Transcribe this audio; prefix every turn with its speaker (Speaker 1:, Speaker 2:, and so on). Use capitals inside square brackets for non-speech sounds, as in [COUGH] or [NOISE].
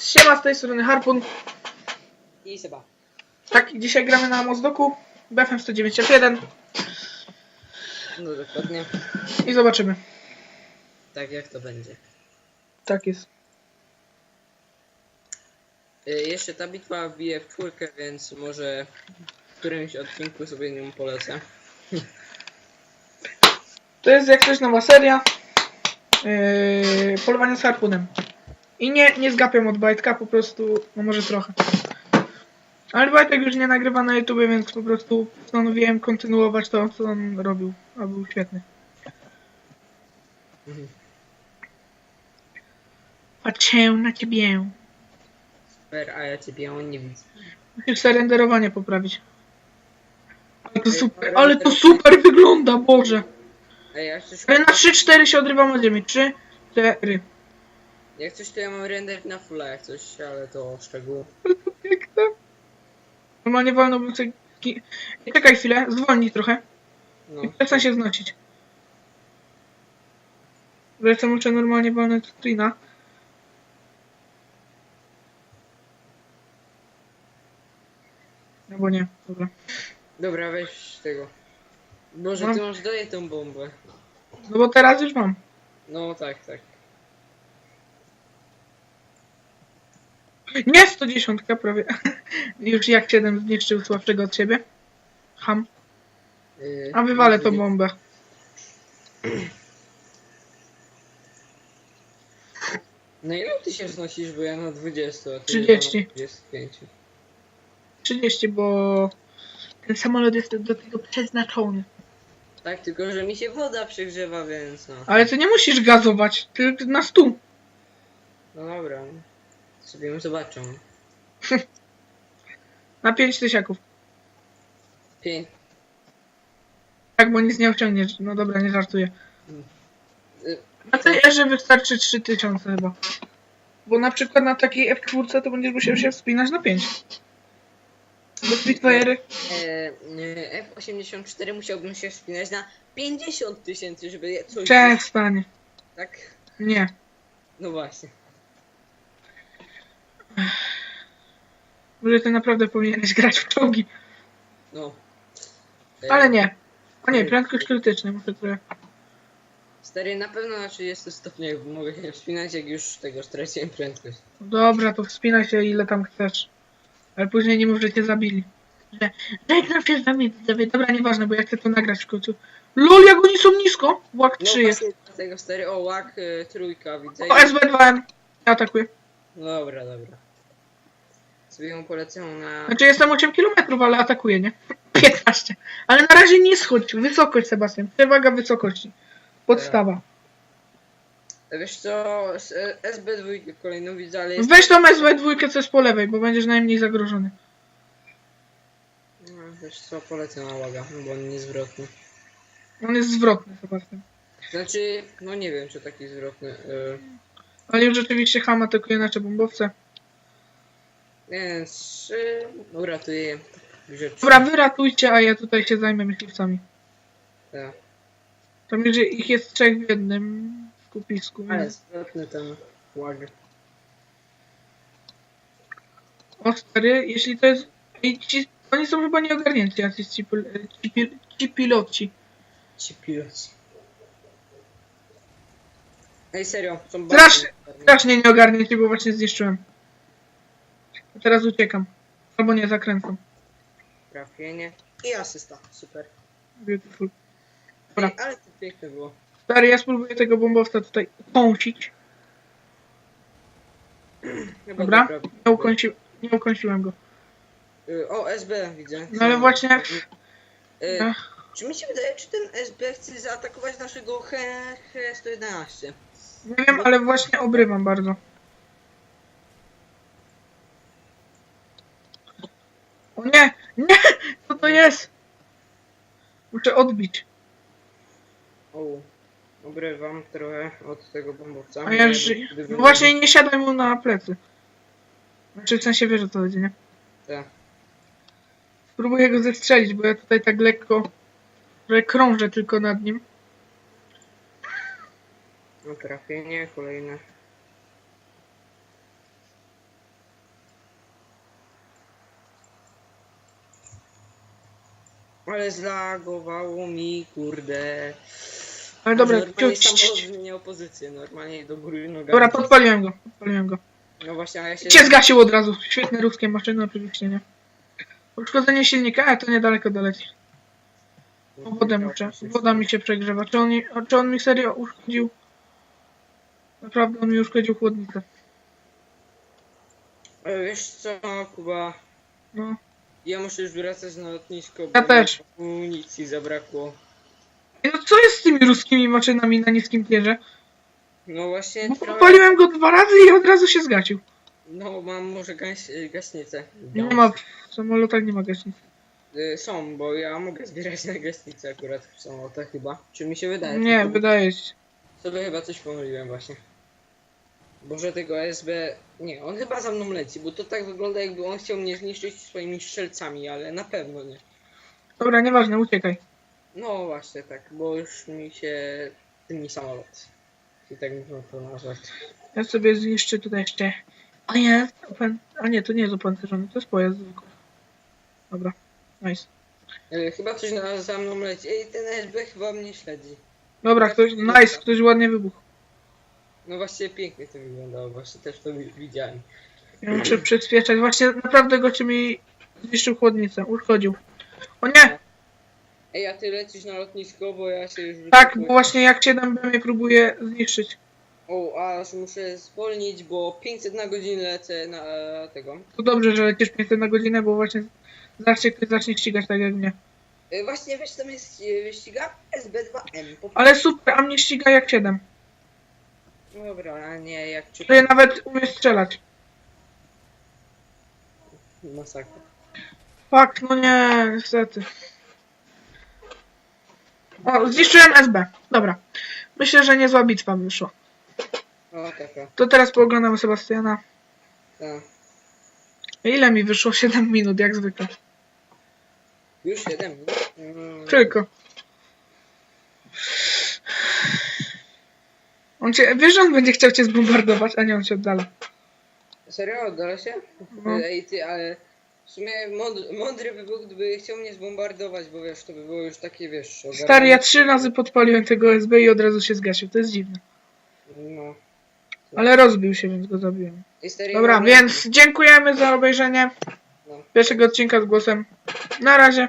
Speaker 1: Siema, z tej strony Harpun.
Speaker 2: I Seba.
Speaker 1: Tak, dzisiaj gramy na Mozdoku BFM 191
Speaker 2: No dokładnie.
Speaker 1: i zobaczymy.
Speaker 2: Tak jak to będzie.
Speaker 1: Tak jest.
Speaker 2: Y, jeszcze ta bitwa wbije w czwórkę, więc może w którymś odcinku sobie nią polecę.
Speaker 1: To jest jak coś nowa seria. Yy, polowanie z harpunem. I nie, nie zgapiam od Bajtka, po prostu, no może trochę. Ale Bajtek już nie nagrywa na YouTube, więc po prostu postanowiłem kontynuować to, co on robił, a był świetny. Patrzę na ciebie.
Speaker 2: Super, a ja ciebie nie widzę.
Speaker 1: Musisz renderowanie poprawić. Ale to super,
Speaker 2: ale
Speaker 1: to super wygląda, Boże. Ale na 3-4 się odrywam od ziemi. 3, 4.
Speaker 2: jak coś to ja mam render na fulla jak coś, ale to szczegół.
Speaker 1: Piękne. [LAUGHS] Normalnie wolno sobie... ki- Czekaj chwilę, zwolnij trochę.
Speaker 2: No.
Speaker 1: I przestań się znosić. Wreszcie muszę normalnie wolny screena. No bo nie, dobra.
Speaker 2: Dobra, weź tego. Boże,
Speaker 1: No.
Speaker 2: ty masz daję tą bombę.
Speaker 1: No bo teraz już mam.
Speaker 2: No tak, tak.
Speaker 1: Nie 110 prawie. [LAUGHS] Już jak 7 zniszczył słabszego od siebie. Ham.
Speaker 2: Y,
Speaker 1: A wywalę tą bombę. [CLEARS THROAT]
Speaker 2: Na ile ty się znosisz, bo ja na 20, a ty
Speaker 1: 30.
Speaker 2: na 25.
Speaker 1: 30, bo ten samolot jest do tego przeznaczony.
Speaker 2: Tak, tylko że mi się woda przegrzewa, więc no.
Speaker 1: Ale ty nie musisz gazować, tylko na stół.
Speaker 2: No dobra. Sobie ją zobaczę. [LAUGHS]
Speaker 1: Na 5 tysiaków.
Speaker 2: Pięć.
Speaker 1: Tak, bo nic nie osiągniesz. No dobra, nie żartuję. Na tej erze wystarczy 3000 chyba. Bo na przykład na takiej F4 to będziesz musiał się wspinać na 5. Do Spitfire'y.
Speaker 2: E, e, F84 musiałbym się wspinać na 50 tysięcy, żeby coś...
Speaker 1: Przestań.
Speaker 2: Tak?
Speaker 1: Nie.
Speaker 2: No właśnie.
Speaker 1: Może ty naprawdę powinieneś grać w czołgi.
Speaker 2: No. E,
Speaker 1: Ale nie. O nie, prędkość krytyczna, muszę trochę.
Speaker 2: Stary, na pewno na 30 stopniach mogę się wspinać, jak już tego straciłem prędkość.
Speaker 1: Dobra, to wspinaj się ile tam chcesz. Ale później nie mów, że cię zabili. Że, że jak nam się zabili, zabili. Dobra, nieważne, bo ja chcę to nagrać w końcu. LOL, jak oni są nisko! Łak
Speaker 2: No
Speaker 1: 3 jest.
Speaker 2: właśnie dlatego stary, o łak e, trójka widzę.
Speaker 1: O, SB2M. Ja atakuję.
Speaker 2: Dobra, dobra. Ją polecę na...
Speaker 1: Znaczy jestem 8 km, ale atakuję, nie? [LAUGHS] 15. Ale na razie nie schodź. Wysokość, Sebastian. Przewaga wysokości. Podstawa.
Speaker 2: Wiesz co, s- e, SB2 kolejną widzę, ale jest...
Speaker 1: Weź tą SB2, co jest po lewej, bo będziesz najmniej zagrożony.
Speaker 2: No, wiesz co, polecę na łaga, no bo on niezwrotny.
Speaker 1: On jest zwrotny, Sebastian.
Speaker 2: Znaczy, no nie wiem, czy taki zwrotny. e,
Speaker 1: Ale już rzeczywiście Ham atakuje nasze bombowce.
Speaker 2: Więc e, uratuję rzeczy.
Speaker 1: Dobra, wyratujcie, a ja tutaj się zajmę myśliwcami.
Speaker 2: Tak.
Speaker 1: Tam że ich jest trzech w jednym skupisku.
Speaker 2: Ale zwrotny ten łag.
Speaker 1: O stary, jeśli to jest... Ej, Ci... Oni są chyba nieogarnięci, jacyś ci, ci, pil... ci piloci.
Speaker 2: Ci piloci. Ej, serio, są bardzo-
Speaker 1: strasznie nieogarnięci, bo właśnie zniszczyłem. Teraz uciekam. Albo nie, zakręcam.
Speaker 2: Trafienie i asysta, super.
Speaker 1: Beautiful. Dobra.
Speaker 2: Ej, ale to piękne było.
Speaker 1: Stary, ja spróbuję tego bombowca tutaj kąsić. [CLEARS THROAT]
Speaker 2: Chyba
Speaker 1: Dobra,
Speaker 2: dobra.
Speaker 1: nie, ukąsi... nie ukąsiłem go.
Speaker 2: Y, O, SB widzę.
Speaker 1: No ale właśnie...
Speaker 2: Y,
Speaker 1: Ach,
Speaker 2: Czy mi się wydaje, czy ten SB chce zaatakować naszego He- He-111?
Speaker 1: nie wiem, ale właśnie obrywam bardzo. O nie! Nie! Co to jest? Muszę odbić.
Speaker 2: O, obrywam trochę od tego bombowca.
Speaker 1: A ja żyję. No właśnie nie siadaj mu na plecy. Znaczy w sensie wiesz o co chodzi, nie?
Speaker 2: Tak.
Speaker 1: Spróbuję go zestrzelić, bo ja tutaj tak lekko że krążę tylko nad nim.
Speaker 2: No trafienie, kolejne. Ale zlagowało mi, kurde.
Speaker 1: Ale dobra,
Speaker 2: Normalnie
Speaker 1: ciu- ciu-
Speaker 2: pozycję, normalnie do góry nogami.
Speaker 1: dobra, podpaliłem go, podpaliłem go.
Speaker 2: No właśnie, a ja się...
Speaker 1: Cię zgasił od razu. Świetne ruskie maszyny oczywiście, nie? Uszkodzenie silnika, a to niedaleko doleci. O, wodę muszę. Woda mi się przegrzewa. Czy on, czy on mi serio uszkodził? Naprawdę on mi uszkodził chłodnicę.
Speaker 2: E, Wiesz co, Kuba?
Speaker 1: No.
Speaker 2: Ja muszę już wracać na lotnisko, bo
Speaker 1: Ja też.
Speaker 2: amunicji zabrakło.
Speaker 1: No co jest z tymi ruskimi maszynami na niskim tierze?
Speaker 2: No właśnie,
Speaker 1: Bo
Speaker 2: trochę-
Speaker 1: podpaliłem go dwa razy i od razu się zgasił.
Speaker 2: No mam może gaś, gaśnicę.
Speaker 1: Nie ma, w samolotach nie ma gaśnicy.
Speaker 2: Y, Są, bo ja mogę zbierać na gaśnicę akurat w samolotach chyba. Czy mi się wydaje?
Speaker 1: Nie, wydaje się.
Speaker 2: Sobie chyba coś pomyliłem właśnie. Boże tego SB... Nie, on chyba za mną leci, bo to tak wygląda jakby on chciał mnie zniszczyć swoimi strzelcami, ale na pewno nie.
Speaker 1: Dobra, nieważne, uciekaj.
Speaker 2: No właśnie tak, bo już mi się tymi samolot. I tak można to nazwać.
Speaker 1: Ja sobie zniszczę tutaj jeszcze. A jest, opan... a nie, to nie jest opancerzony, to jest pojazd zwykły. Dobra, nice.
Speaker 2: E, chyba coś na, za mną leci. Ej, ten SB chyba mnie śledzi.
Speaker 1: Dobra, ktoś, nice, ktoś ładnie wybuchł.
Speaker 2: No właśnie pięknie to wyglądało, właśnie też to wi- widziałem.
Speaker 1: Ja muszę przyspieszać. Właśnie naprawdę goście mi zniszczył chłodnicę, uszkodził. O nie!
Speaker 2: Ej, a ty lecisz na lotnisko, bo ja się już
Speaker 1: Tak, bo właśnie jak 7B mnie próbuje zniszczyć.
Speaker 2: O, aż muszę zwolnić, bo 500 na godzinę lecę na e, tego.
Speaker 1: To dobrze, że lecisz 500 na godzinę, bo właśnie zacznie ktoś zacznie ścigać tak jak mnie.
Speaker 2: E, właśnie wiesz co mnie ści- wyściga? SB2M. Po...
Speaker 1: Ale super, a mnie ściga jak 7.
Speaker 2: Dobra, a nie, jak
Speaker 1: To ja nawet umie strzelać.
Speaker 2: Masakra.
Speaker 1: Fuck, no nie, niestety. O, zniszczyłem SB. Dobra. Myślę, że niezła bitwa wyszła.
Speaker 2: O, taka.
Speaker 1: To teraz pooglądamy Sebastiana.
Speaker 2: Ta.
Speaker 1: Ile mi wyszło? 7 minut, jak zwykle.
Speaker 2: Już 7 minut? Mm.
Speaker 1: Tylko. On cię, wiesz, że on będzie chciał cię zbombardować, a nie on się oddala.
Speaker 2: Serio? Oddala się?
Speaker 1: No.
Speaker 2: Ej, ty, ale w sumie mądry, mądry by był, gdyby chciał mnie zbombardować, bo wiesz, to by było już takie, wiesz...
Speaker 1: Stary, ja trzy razy podpaliłem tego SB i od razu się zgasił. To jest dziwne.
Speaker 2: No.
Speaker 1: Ale rozbił się, więc go zabiłem.
Speaker 2: Stary,
Speaker 1: Dobra, więc dziękujemy za obejrzenie
Speaker 2: No.
Speaker 1: pierwszego odcinka z głosem. Na razie.